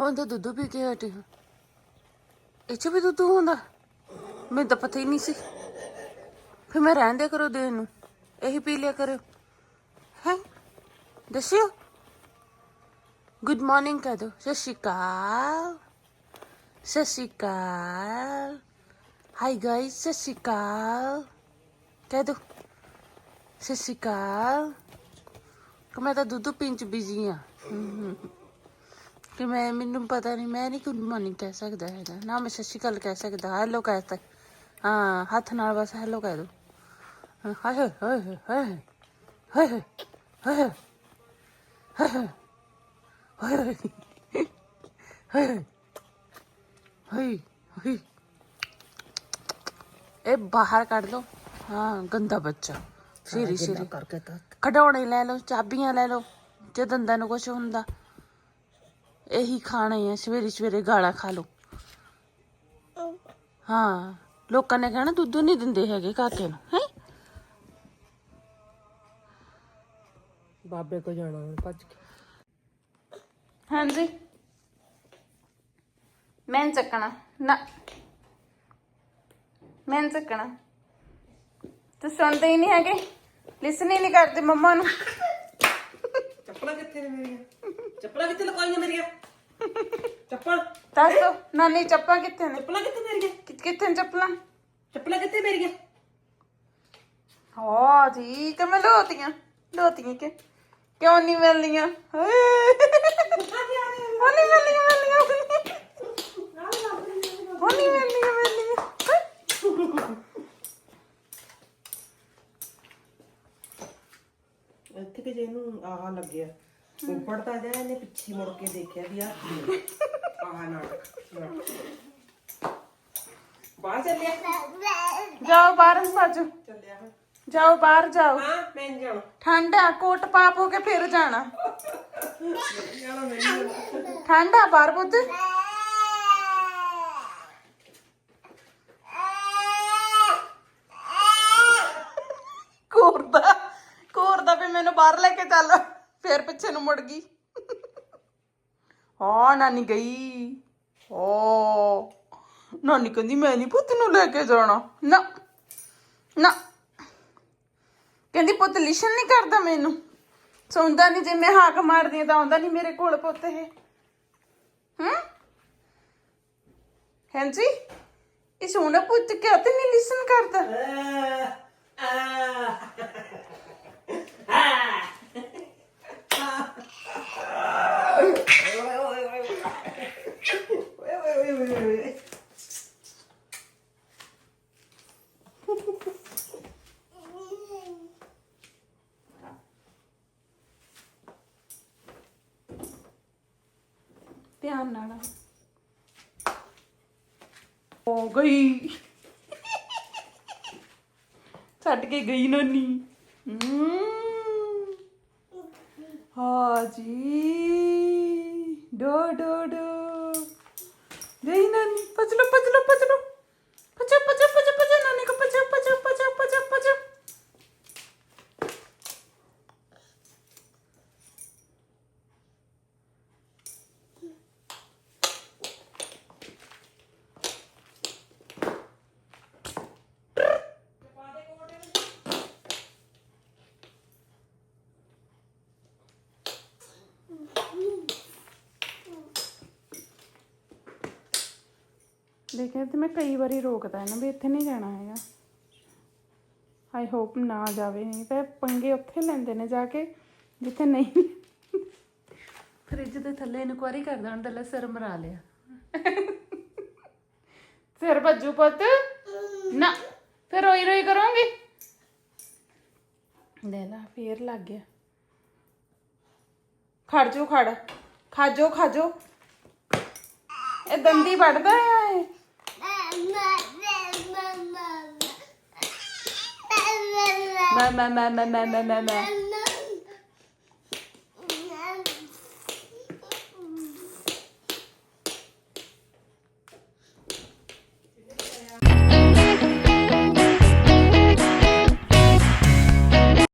ਹੁਣ ਤਾਂ ਦੁੱਧ ਪੀ ਕੇ ਹਟੇ ਹਾਂ। ਇਹ ਚ ਵੀ ਦੁੱਧ ਹੁੰਦਾ? ਮੈਨੂੰ ਤਾਂ ਪਤਾ ਹੀ ਨਹੀਂ ਸੀ। ਫਿਰ ਮੈਂ ਰਹਿਣ ਦਿਆ ਕਰੋ ਦੇਣ ਨੂੰ। ਇਹੀ ਪੀ ਲਿਆ ਕਰੋ। ਹੈ? ਦੱਸਿਓ? ਗੁੱਡ ਮਾਰਨਿੰਗ ਕਹਿ ਦਿਓ। ਸਤਿ ਸ਼੍ਰੀ ਅਕਾਲ। ਸਤਿ ਸ਼੍ਰੀ ਅਕਾਲ। ਹਾਈ ਗਾਇਸ ਸਤਿ ਸ਼੍ਰੀ ਅਕਾਲ। ਕਹਿ ਦੋ ਸਤਿ ਸ਼੍ਰੀ ਅਕਾਲ। ਕਿ ਮੈਂ ਤਾਂ ਦੁੱਧ ਪੀਣ ਚ ਬਿਜ਼ੀ ਆ ਕਿ ਮੈਂ ਮੈਨੂੰ ਪਤਾ ਨਹੀਂ ਮੈਂ ਨਹੀਂ ਗੁੱਡ ਮਾਰਨਿੰਗ ਕਹਿ ਸਕਦਾ ਹੈਗਾ ਨਾ ਮੈਂ ਸਤਿ ਸ਼੍ਰੀ ਅਕਾਲ ਕਹਿ ਸਕਦਾ ਹੈਲੋ ਕਹਿ ਤਾ ਹਾਂ ਹੱਥ ਨਾਲ ਬਸ ਹੈਲੋ ਕਹਿ ਦੋ ਹਾਏ ਹਾਏ ਹਾਏ ਹਾਏ ਹਾਏ ਹਾਏ ਹਾਏ ਹਾਏ ਹਾਏ ਹਾਏ ਹਾਏ ਹਾਏ ਹਾਏ ਇਹ ਬਾਹਰ ਕੱਢ ਲਓ ਹਾਂ ਗੰਦਾ ਬੱਚਾ ਸ਼ੇਰੀ ਸ਼ੇਰੀ ਕਰਕੇ ਤਾਂ ਖਡੌਣੇ ਲੈ ਲਓ ਚਾਬੀਆਂ ਲੈ ਲਓ ਜੇ ਦੰਦਾਂ ਨੂੰ ਕੁਝ ਹੁੰਦਾ ਇਹੀ ਖਾਣੇ ਆ ਸਵੇਰੇ ਸਵੇਰੇ ਗਾਲਾਂ ਖਾ ਲਓ। ਹਾਂ ਲੋਕਾਂ ਨੇ ਕਹਿਣਾ ਦੁੱਧ ਨਹੀਂ ਦਿੰਦੇ ਹੈਗੇ ਕਾਕੇ ਨੂੰ ਹੈ? ਬਾਬੇ ਕੋ ਜਾਣਾ ਹੁਣ ਭੱਜ ਕੇ। ਹਾਂਜੀ। ਮੈਂ ਨੀ ਚੱਕਣਾ ਨਾ। ਮੈਂ ਨੀ ਚੱਕਣਾ। ਤੂੰ ਸੁਣਦੇ ਹੀ ਨਹੀਂ ਹੈਗੇ ਲਿਸਨ ਹੀ ਨਹੀਂ ਕਰਦੇ ਮੰਮਾ ਨੂੰ। ਚੱਪਲਾਂ ਕਿੱਥੇ ਨੇ ਮੇਰੀਆਂ? ਚੱਪਲਾਂ ਕਿੱਥੇ ਲਗਾਈਆਂ ਮੇਰੀਆਂ? ਚੱਪਲ। ਦੱਸ ਦੋ ਨਾਨੀ ਚੱਪਲਾਂ ਕਿੱਥੇ ਨੇ? ਚੱਪਲਾਂ ਕਿੱਥੇ ਮੇਰੀਆਂ? ਕਿ- ਕਿੱਥੇ ਨੇ ਚੱਪਲਾਂ? ਚੱਪਲਾਂ ਕਿੱਥੇ ਮੇਰੀਆਂ? ਹਾਂ ਜੀ ਤੇ ਮੈਂ ਲੋਤੀਆਂ। ਲੋਤੀਆਂ ਕਿ ਕਿਉਂ ਨਹੀਂ ਮਿਲਦੀਆਂ ਹਾਏ। ਉਹ ਨਹੀਂ ਮਿਲਦੀਆਂ ਮਿਲਦੀਆਂ ਉਹ ਨਹੀਂ ਮਿਲਦੀਆਂ ਮਿਲਦੀਆਂ ਇੱਥੇ ਕਿ ਜੇ ਇਹਨੂੰ ਆਹ ਲੱਗਿਆ। ਉੱਪੜਦਾ ਜਾ ਇਹਨੇ ਪਿੱਛੇ ਮੁੜ ਕੇ ਦੇਖਿਆ ਵੀ ਆ ਆਹ ਨਾਟਕ। ਬਾਹਰ ਚੱਲਿਆ? ਜਾਓ ਬਾਹਰ ਭਾਜੋ। ਚੱਲਿਆ ਜਾਓ ਬਾਹਰ ਜਾਓ। ਹਾਂ ਮੈਂ ਨੀ ਜਾਣਾ। ਠੰਡ ਆ ਕੋਟ ਪਾਪ ਹੋ ਕੇ ਫਿਰ ਜਾਣਾ। ਜਾਣਾ ਮੈਂ ਨੀ ਜਾਣਾ। ਠੰਡ ਆ ਬਾਹਰ ਪੁੱਤ ਕੋਰਦਾ ਕੋਰਦਾ ਵੀ ਮੈਨੂੰ ਬਾਹਰ ਲੈ ਕੇ ਚੱਲ। ਫੇਰ ਪਿੱਛੇ ਨੂੰ ਮੁੜ ਗਈ। ਹਾਂ, ਨਾਨੀ ਗਈ। ਓ ਨਾਨੀ ਕਹਿੰਦੀ, ਮੈਂ ਨਹੀਂ ਪੁੱਤ ਨੂੰ ਲੈ ਕੇ ਜਾਣਾ। ਨਾ ਨਾ। ਕਹਿੰਦੀ, ਪੁੱਤ ਲਿਸ਼ਨ ਨਹੀਂ ਕਰਦਾ ਮੈਨੂੰ। ਸੌਂਦਾ ਨਹੀਂ ਜੇ ਮੈਂ ਹਾਕ ਮਾਰਦੀ ਹਾਂ ਤਾਂ ਆਉਂਦਾ ਨਹੀਂ ਮੇਰੇ ਕੋਲ ਪੁੱਤ ਇਹ। ਹੂੰ? ਹਾਂਜੀ, ਇਹ ਸੋਨਾ ਪੁੱਤ ਕਿਉਂ ਤੇ ਨਹੀਂ ਲਿਸਨ ਕਰਦਾ? ਓਏ ਓਏ ਓਏ ਧਿਆਨ ਨਾਲ ਹੋ ਗਈ। ਛੱਡ ਕੇ ਗਈ ਨਾਨੀ। ਹਮ। ਹਾਂ ਜੀ। ਡੋ ਡੋ ਡੋ। দেখি না পাঁচলো পাঁচলো পাঁচলো ਦੇਖਿਆ ਤੇ ਮੈਂ ਕਈ ਵਾਰੀ ਰੋਕਦਾ ਹੈ ਨਾ ਵੀ ਇੱਥੇ ਨਹੀਂ ਜਾਣਾ ਹੈਗਾ। ਆਈ ਹੋਪ ਨਾ ਜਾਵੇ ਨਹੀਂ ਤਾਂ ਪੰਗੇ ਉੱਥੇ ਲੈਂਦੇ ਨੇ ਜਾ ਕੇ ਜਿੱਥੇ ਨਹੀਂ। ਫ੍ਰਿਜ ਦੇ ਥੱਲੇ ਇਨਕੁਆਰੀ ਕਰਦਾ ਹੁਣ ਤਾਂ ਸਿਰ ਮਰਾ ਲਿਆ। ਸਿਰ ਭੱਜੂ ਪੁੱਤ। ਨਾ ਫਿਰ ਰੋਈ ਰੋਈ ਕਰੋਗੇ। ਲੈ ਲਾ ਫੇਰ ਲੱਗ ਗਿਆ। ਖੜ ਜੋ ਖੜ। ਖਾਜੋ ਖਾਜੋ ਇਹ ਦੰਦੀ ਵੱਢਦਾ ਆ ਇਹ। ਮੈਂ ਮੈਂ ਮੈਂ ਮੈਂ ਮੈਂ ਮੈਂ ਮੈਂ ਮੈਂ